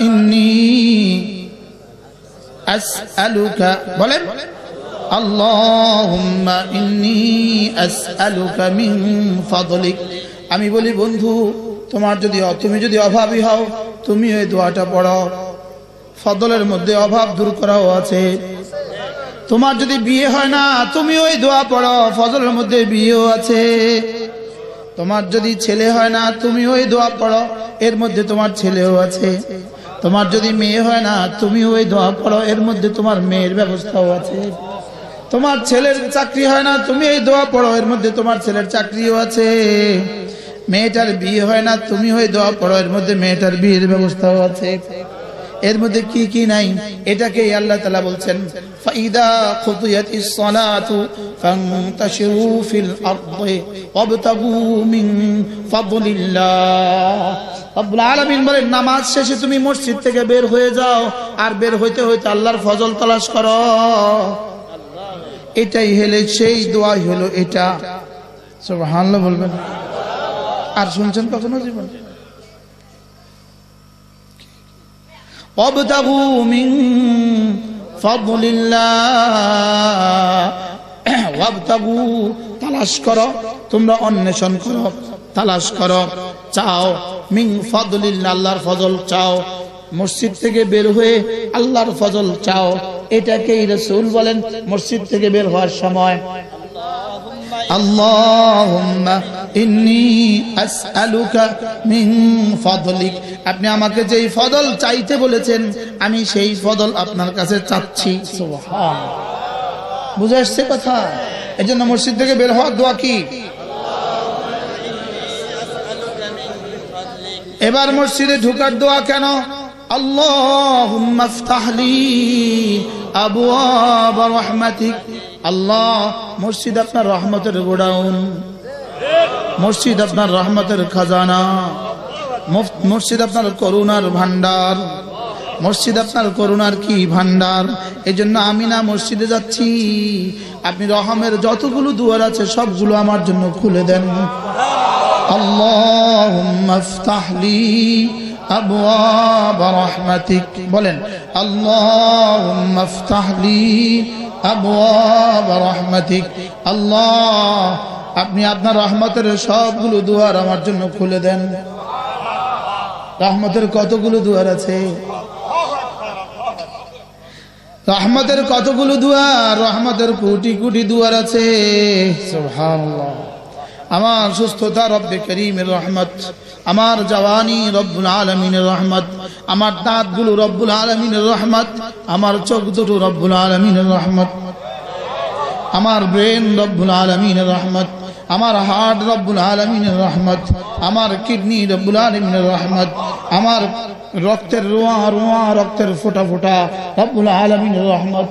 ইন্নি বলেন। ইন্নি আমি বলি, বন্ধু, তোমার যদি তুমি যদি অভাবই হও, তুমি ওই দোয়াটা পড়ো। ফদলের মধ্যে অভাব দূর করাও আছে। তোমার যদি বিয়ে হয় না তুমি ওই দোয়া পড়ো, ফজলের মধ্যে বিয়েও আছে। তোমার যদি ছেলে হয় না তুমি ওই দোয়া পড়ো। এর মধ্যে তোমার ছেলেও আছে। তোমার যদি মেয়ে হয় না তুমি ওই দোয়া পড়ো, এর মধ্যে তোমার মেয়ের ব্যবস্থাও আছে। তোমার ছেলের চাকরি হয় না, তুমি এই দোয়া পড়ো, এর মধ্যে তোমার ছেলের চাকরিও আছে। মেয়েটার বিয়ে হয় না তুমি ওই দোয়া পড়ো, এর মধ্যে মেয়েটার বিয়ের ব্যবস্থাও আছে। এর মধ্যে কি কি নাই? এটাকে আল্লাহ তালা বলছেন, ফাইদা খুদিয়াতিস সালাতু ফান্তাশিরু ফিল আরদি ওয়াবতাগু মিন ফাদলিল্লাহ। নামাজ শেষে তুমি মসজিদ থেকে বের হয়ে যাও আর বের হইতে হইতে আল্লাহর ফজল তালাশ করো। এটাই হলে, সেই দোয়াই হলো এটা। সুবহানাল্লাহ বলবেন। আর শুনছেন কখনো জীবন? وابتغوا من فضل الله وابتغوا তালাশ করো তোমরা অন্বেষণ করো তালাশ করো চাও মিং ফদলিল্লাহ আল্লাহর ফজল চাও মসজিদ থেকে বের হয়ে আল্লাহর ফজল চাও এটাকেই রসুল বলেন মসজিদ থেকে বের হওয়ার সময় اللهم আপনি আমাকে যেই ফদল চাইতে বলেছেন, আমি সেই ফদল আপনার কাছে চাচ্ছি। বুঝে আসছে কথা? এই জন্য মসজিদ থেকে বের হওয়ার দোয়া কি? এবার মসজিদে ঢুকার দোয়া কেন? আল্লাহ রহমাতিক। আল্লাহ, মসজিদ আপনার রহমতের গোডাউন। মসজিদ আপনার রহমতের খাজানা। মসজিদ আপনার করুণার ভান্ডার মসজিদ আপনার করুণার কি ভান্ডার এই জন্য আমি না মসজিদে যাচ্ছি। আপনি রহমের যতগুলো দুয়ার আছে, সবগুলো আমার জন্য খুলে দেন। আল্লাহলি রহমাতিক। বলেন আল্লাহলি আল্লাহ আপনি আপনার রহমতের সবগুলো দুয়ার আমার জন্য খুলে দেন। রহমতের কতগুলো দুয়ার আছে? রহমতের কতগুলো দুয়ার? রহমতের কোটি কোটি দুয়ার আছে। আমার সুস্থতা রব্বে করিমের রহমত, আমার জওয়ানি রব্বুল আলমিনের রহমত, আমার দাঁতগুলো রব্বুল আলমিনের রহমত, আমার চোখ দুটো রব্বুল আলমিনের রহমত, আমার ব্রেন রব্বুল আলমিনের রহমত আমার হার্ট রব্বুল আলমিনের রহমত, আমার কিডনি রব্বুল আলমিনের রহমত, আমার রক্তের রোয়া রোয়া, রক্তের ফোটা ফোটা রব্বুল আলমিনের রহমত,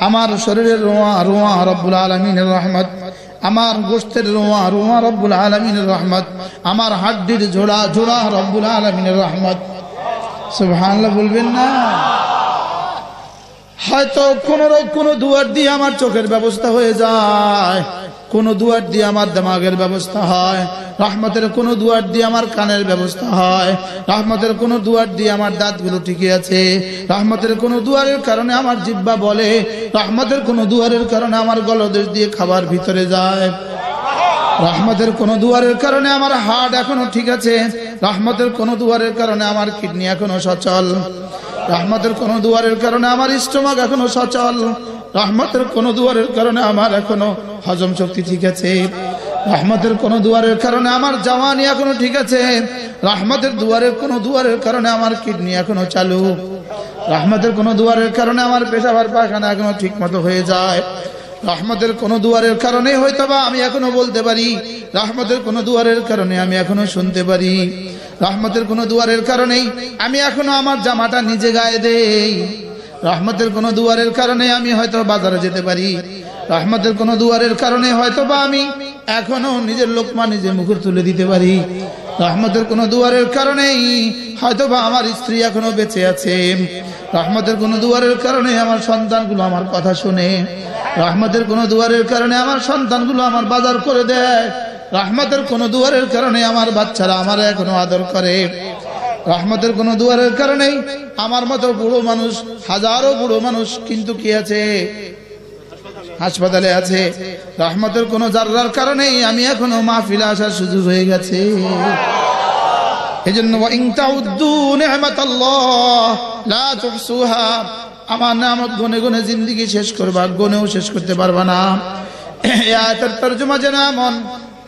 আমার শরীরের রোয়া রোয়া রব্বুল আলমিনের রহমত, আমার গোষ্ঠের রোয়া রোয়া রব্বুল আলমিনের রহমত, আমার হাড্ডির জোড়া জোড়া রব্বুল আলমিনের রহমত। সুবহানাল্লাহ বলবেন না? হয়তো কোন কোনো দুয়ার দিয়ে আমার চোখের ব্যবস্থা হয়ে যায়। কোন দুয়ার দিয়ে আমার দিমাগের ব্যবস্থা হয়, রহমতের কোন দুয়ার দিয়ে আমার কানের ব্যবস্থা হয়, রহমতের কোন দুয়ার দিয়ে আমার দাঁতগুলো টিকে আছে, রহমতের কোন দুয়ারের কারণে আমার জিব্বা বলে, রহমতের কোন দুয়ারের কারণে আমার গলদেশ দিয়ে খাবার ভিতরে যায়। রহমতের কোন দুয়ারের কারণে আমার হার্ট এখনও ঠিক আছে, রহমতের কোন দুয়ারের কারণে আমার কিডনি এখনও সচল, রহমতের কোন দুয়ারের কারণে আমার স্টোমাক এখনও সচল রহমতের কোন দুয়ারের কারণে আমার এখনও হজম শক্তি ঠিক আছে। রহমতের কোন দুয়ারের কারণে আমার জওয়ানি এখনও ঠিক আছে। রহমতের দুয়ারের কোন দুয়ারের কারণে আমার কিডনি এখনও চালু। রহমতের কোন দুয়ারের কারণে আমার পেশাবার পায়খানা এখনও ঠিক মতো হয়ে যায়। রহমতের কোন দুয়ারের কারণে হয়তো বা আমি এখনও বলতে পারি। রহমতের কোন দুয়ারের কারণে আমি এখনও শুনতে পারি। রহমতের কোন দুয়ারের কারণেই আমি এখনও আমার জামাটা নিজে গায়ে দেই। রহমতের কোনো দুয়ারের কারণে আমি হয়তো বাজারে যেতে পারি। রহমতের কোনো দুয়ারের কারণে হয়তো বা আমি এখনও নিজের লোকমা নিজে মুখের তুলে দিতে পারি। রহমতের কোনো দুয়ারের কারণেই হয়তো বা আমার স্ত্রী এখনও বেঁচে আছে। রহমতের কোনো দুয়ারের কারণে আমার সন্তানগুলো আমার কথা শুনে। রহমতের কোনো দুয়ারের কারণে আমার সন্তানগুলো আমার বাজার করে দেয়। রহমতের কোনো দুয়ারের কারণে আমার বাচ্চারা আমার এখনও আদর করে। রহমতের কোন দুয়ারের কারণেই আমার মতো বুড়ো মানুষ, হাজারো বুড়ো মানুষ কিন্তু কি আছে? হাসপাতালে আছে। রহমতের কোন জাররার কারণেই আমি এখনও মাহফিলে আসার সুযোগ হয়ে গেছে। এই জন্য আমার নামত গনে গনে জিন্দিগি শেষ করবা গনেও শেষ করতে পারবা না। আয়াতের তর্জমা যেন এমন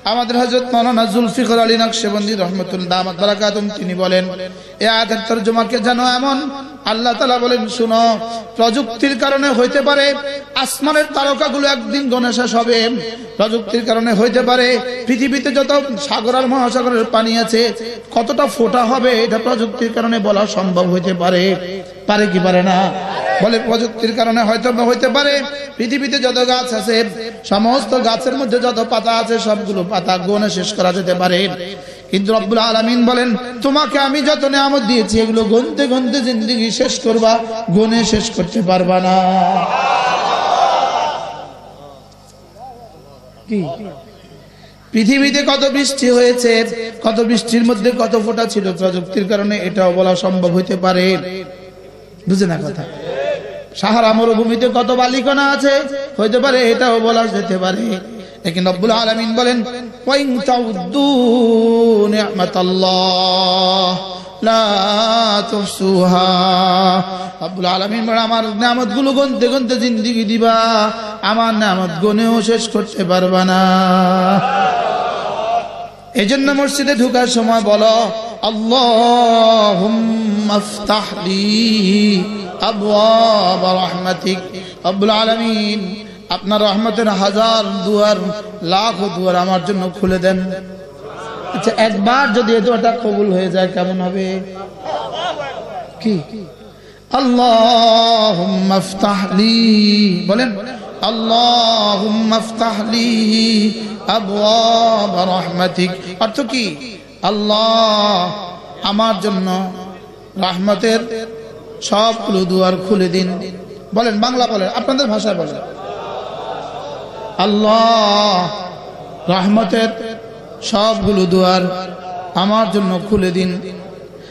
আমাদের হজরত মৌলানা জুলফিকর আলী নকশেবন্দি রহমতুল্লাহ বারাকাতুম তিনি বলেন এই আয়াতের তর্জমাকে যেন এমন আল্লাহ তালা বলেন, শুনো, প্রযুক্তির কারণে হইতে পারে আসমানের তারকাগুলো একদিন গণে শেষ হবে। প্রযুক্তির কারণে হইতে পারে পৃথিবীতে যত সাগর আর মহাসাগরের পানি আছে, কতটা ফোটা হবে, এটা প্রযুক্তির কারণে বলা সম্ভব হইতে পারে। পারে কি পারে না? বলে প্রযুক্তির কারণে হয়তো হইতে পারে। পৃথিবীতে যত গাছ আছে, সমস্ত গাছের মধ্যে যত পাতা আছে, সবগুলো পাতা গনে শেষ করা যেতে পারে। কিন্তু রব্বুল আলমিন বলেন, তোমাকে আমি যত নিয়ামত দিয়েছি, এগুলো গুনতে গুনতে জিন্দগি শেষ করবা, গনে শেষ করতে পারবা না। কি? পৃথিবীতে কত বৃষ্টি হয়েছে, কত বৃষ্টির মধ্যে কত ফোঁটা ছিল প্রযুক্তির কারণে এটাও বলা সম্ভব হইতে পারে। বুঝে না কথা। সাহারা মরুভূমিতে কত বালিকণা আছে? হইতে পারে এটাও বলা যেতে পারে। লেকিন রব্বুল আলামিন বলেন আমার দিবা। আমার গুনেও শেষ করতে পারবা না। এই জন্য মসজিদে ঢুকার সময় বলো আল্লাহুম্মা আফতাহলি আবওয়াব রাহমাতিক রব্বুল আলামিন আপনার রহমতের হাজার দুয়ার, লাখ দুয়ার আমার জন্য খুলে দেন। আচ্ছা একবার যদি এই দোয়াটা কবুল হয়ে যায়, কেমন হবে? কি? আফতাহলি বলেন আফতাহলি আবওয়াব রাহমাতিক। অর্থ কি? আল্লাহ, আমার জন্য রাহমতের সবগুলো দুয়ার খুলে দিন। বলেন, বাংলা বলেন, আপনাদের ভাষায় বলেন। আল্লাহ, রাহমতের সবগুলো দুয়ার আমার জন্য খুলে দিন।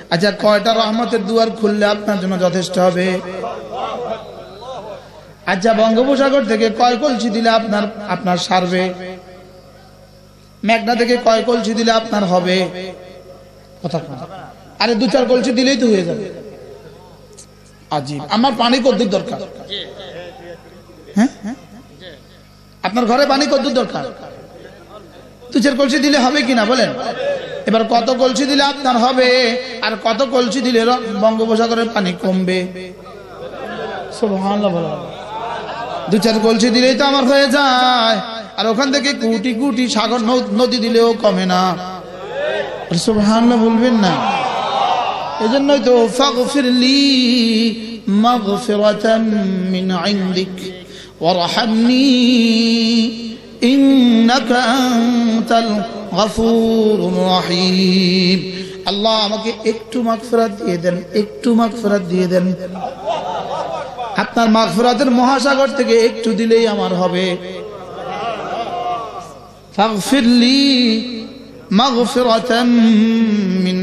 আচ্ছা কয়টা রহমতের দুয়ার খুললে আপনার জন্য যথেষ্ট হবে? আচ্ছা বঙ্গোপসাগর থেকে কয় কলসি দিলে আপনার আপনার সারবে? মেঘনা থেকে কয় কলসি দিলে আপনার হবে? আরে দু চার কলসি দিলেই তো হয়ে যাবে। আজিব। আমার পানি কদ্দুর দরকার? হ্যাঁ? আপনার ঘরে পানি কদ্দুর দরকার? দু চার কলসি দিলে হবে কিনা বলেন? এবার কত কলসি দিলে আপনার হবে আর কত কলসি দিলে বঙ্গোপসাগরের পানি কমবে? বলো। দু চার কলসি দিলেই তো আমার হয়ে যায়। আর ওখান থেকে কুটি কুটি সাগর নদ- দিলেও কমে না। সুবহানাল্লাহ, বলবেন না। এজন্যই তো আল্লাহ আমাকে একটু মাগফিরাত দিয়ে দেন, একটু মাগফিরাত দিয়ে দেন। আপনার মাগফিরাতের মহাসাগর থেকে একটু দিলেই আমার হবে। মিন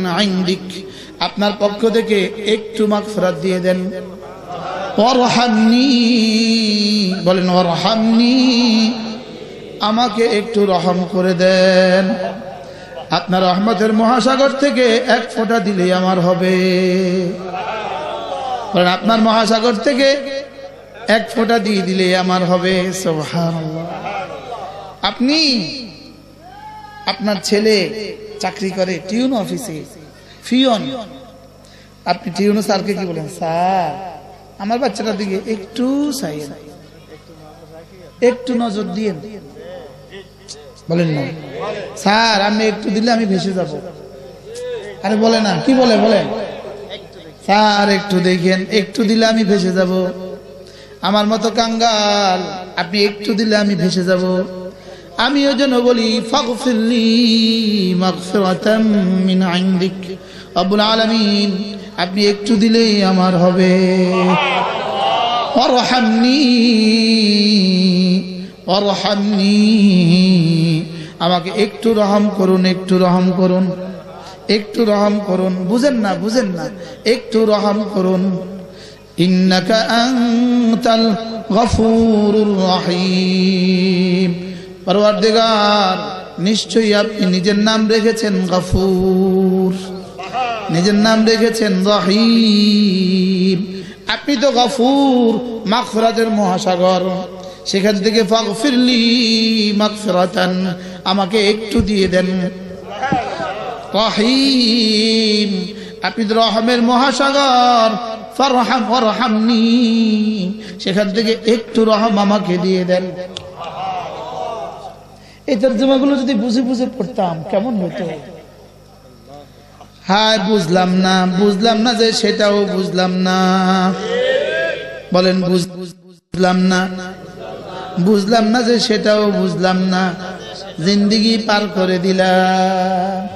আপনার পক্ষ থেকে একটু মাগফিরাত দিয়ে দেন। ওয়ারহামনি, বলেন ওয়ারহামনি, আমাকে একটু রহম করে দেন। আপনার রহমতের মহাসাগর থেকে এক ফোঁটা দিলেই আমার হবে। বলেন আপনার মহাসাগর থেকে এক ফোঁটা দিয়ে দিলে আমার হবে আপনি আপনার ছেলে চাকরি করে টিউন অফিসে, ফিয়ন। আপনি টিউন স্যারকে কি বলেন? স্যার, আমার বাচ্চাটার দিকে একটু চাইয়েন। একটু নজর দিয়েন। বলেন না। স্যার, আমি একটু দিলে আমি ভেসে যাব। আরে বলে না, কি বলে? বলেন। স্যার, একটু দেখেন, একটু দিলে আমি ভেসে যাব। আমার মতো কাঙ্গাল, আপনি একটু দিলে আমি ভেসে যাব। আমি ওই জন্য বলি রব্বুল আলামিন, আপনি একটু দিলেই আমার হবে। ওয়ারহামনি ওয়ারহামনি। আমাকে একটু রহম করুন, একটু রহম করুন। একটু রহম করুন। বুঝেন না বুঝেন না। একটু রহম করুন। নিশ্চয়ই আপনি নিজের নাম রেখেছেন গফুর। নিজের নাম রেখেছেন রহিম। আপনি তো গফুর, মাগফিরাতের মহাসাগর। সেখান থেকে ফাগফিরলি মাগফিরাতান, আমাকে একটু দিয়ে দেন। রহিম। আপনি রহমের মহাসাগর। ফারহাম ওয়ারহামনি সেখান থেকে একটু রহম আমাকে দিয়ে দেন। এই তর্জমাগুলো যদি বুঝে বুঝে পড়তাম, কেমন হতো? হায়, বুঝলাম না বুঝলাম না যে সেটাও বুঝলাম না। বলেন বুঝলাম না বুঝলাম না যে সেটাও বুঝলাম না। জিন্দিগি পার করে দিলাম।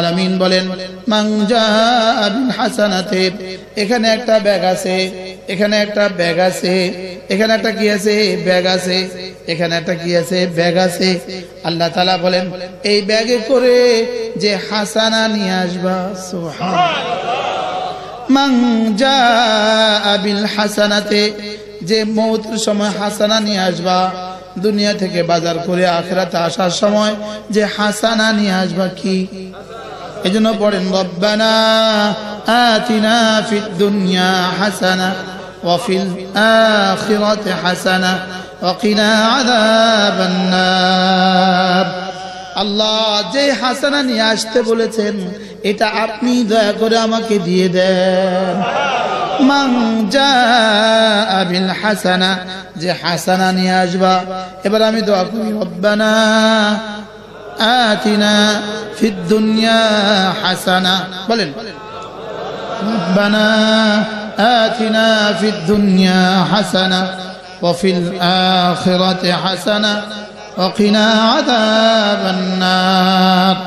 আলামিন বলেন, মান বিল হাসানাতে এখানে একটা ব্যাগ আছে, এখানে একটা ব্যাগ আছে, এখানে একটা কি আছে? ব্যাগ আছে, এখানে একটা কি আছে? ব্যাগ আছে। আল্লাহ তাআলা বলেন, এই ব্যাগে করে যে হাসানা নিয়ে আসবা সুবহান মান জাআ বিল হাসানাতে, যে মৌতের সময় হাসানা নিয়ে আসবা দুনিয়া থেকে বাজার করে আখরাতে আসার সময় যে হাসানা নিয়ে আসবা কি? এই জন্য পড়েন, রব্বানা আতিনা ফিদ দুনিয়া হাসানা ওয়াফিল আখিরাতে হাসানা ওয়াকিনা আযাবান নার আল্লাহ যে হাসানা নিয়ে আসতে বলেছেন, এটা আপনি দয়া করে আমাকে দিয়ে দেন। মান জাআ বিল হাসানা যে হাসানা নিয়ে আসবা এবার আমি দোয়া করি রব্বানা আতিনা ফিদ দুনিয়া হাসানা বলেন ربنا آتنا في الدنيا حسنة وفي الآخرة حسنة وقنا عذاب النار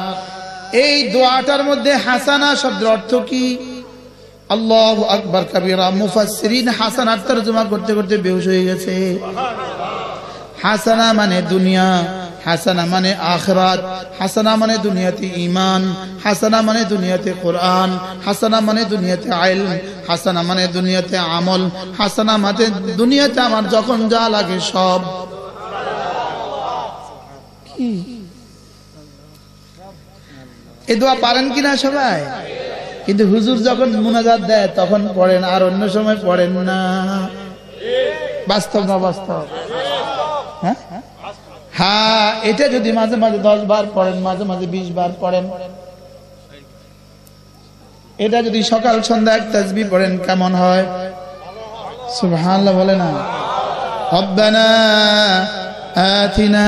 এই দোয়াটার মধ্যে হাসানা শব্দের অর্থ কি আল্লাহ আকবর কবিরা, মুফাসসিরিন হাসানার তরজমা করতে করতে বেহুশ হয়ে গেছে। হাসানা মানে দুনিয়া, হাসানা মানে আখরাত, হাসানা মানে দুনিয়াতে ইমান হাসানা মানে দুনিয়াতে কোরআন, হাসানা মানে দুনিয়াতে আইল হাসানা মানে দুনিয়াতে আমল, হাসানা মানে দুনিয়াতে আমার যখন যা লাগে সব? এ দোয়া পারেন কিনা সবাই? কিন্তু হুজুর যখন মুনাজাত দেয়, তখন পড়েন আর অন্য সময় পড়েন না। বাস্তব না বাস্তব? হ্যাঁ? হ্যাঁ এটা যদি মাঝে মাঝে দশ বার পড়েন, মাঝে মাঝে বিশ বার পড়েন। এটা যদি সকাল, সন্ধ্যা এক তাজবি পড়েন, কেমন হয়? সুবহানাল্লাহ বলে না। রব্বানা আতিনা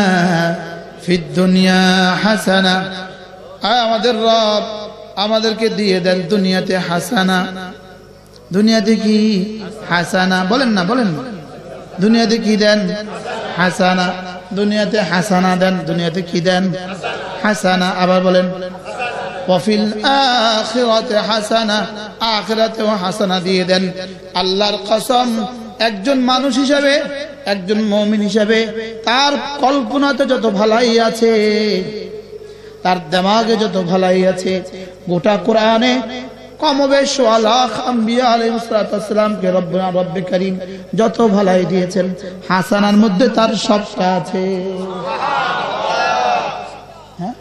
ফিদ হাসানা। আমাদের রব আমাদেরকে দিয়ে দেন দুনিয়াতে হাসানা। দুনিয়াতে কি হাসানা? বলেন না, বলেন। দুনিয়াতে কি দেন? হাসানা। দুনিয়াতে হাসানা দেন, দুনিয়াতে কি দেন? হাসানা। আবার বলেন, ওয়াফিল আখিরাতে হাসানা। আখিরাতেও হাসানা দিয়ে দেন। আল্লাহর কসম, একজন মানুষ হিসাবে, একজন মমিন হিসাবে, তার কল্পনাতে যত ভালাই আছে তার দেমাগে যত ভালাই আছে, গোটা কোরআনে কমবেশ যত ভালাই দিয়েছেন, হাসানার মধ্যে তার সবটা আছে। হ্যাঁ?